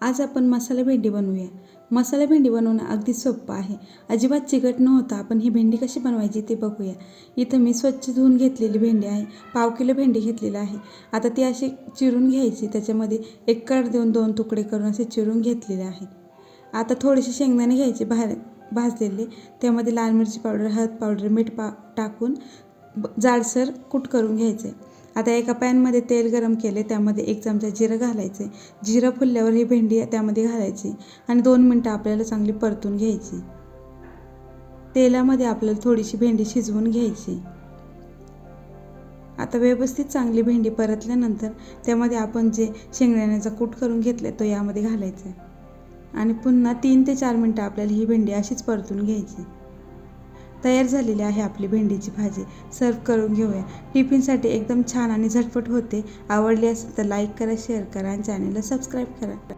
आज आपण मसाला भेंडी बनवूया. मसाला भेंडी बनवणं अगदी सोपं आहे. अजिबात चिकट न होता आपण ही भेंडी कशी बनवायची ते बघूया. इथं मी स्वच्छ धुवून घेतलेली भेंडी आहे. पाव किलो भेंडी घेतलेली आहे. आता ती अशी चिरून घ्यायची. त्याच्यामध्ये एक कड देऊन दोन तुकडे करून असे चिरून घेतलेले आहे आता थोडेसे शेंगदाणे घ्यायचे भा भाजलेले. त्यामध्ये लाल मिरची पावडर हळद पावडर मीठ पा टाकून ब- जाडसर कूट करून घ्यायचे आता एका पॅनमध्ये तेल गरम केले त्यामध्ये एक चमचा जिरं घालायचे. जिरं फुलल्यावर ही भेंडी त्यामध्ये घालायची आणि दोन मिनटं आपल्याला चांगली परतून घ्यायची. तेलामध्ये आपल्याला थोडीशी भेंडी शिजवून घ्यायची. आता व्यवस्थित चांगली भेंडी परतल्यानंतर त्यामध्ये आपण जे शेंगदाण्याचा कूट करून घेतला तो यामध्ये घालायचा आणि पुन्हा तीन ते चार मिनटं आपल्याला ही भेंडी अशीच परतून घ्यायची. तयार झालेली आहे आपली भेंडीची भाजी. सर्व करून घेऊया. टिफिनसाठी एकदम छान आणि झटपट होते. आवडली असेल तर लाईक करा शेअर करा आणि चॅनलला सबस्क्राईब करा.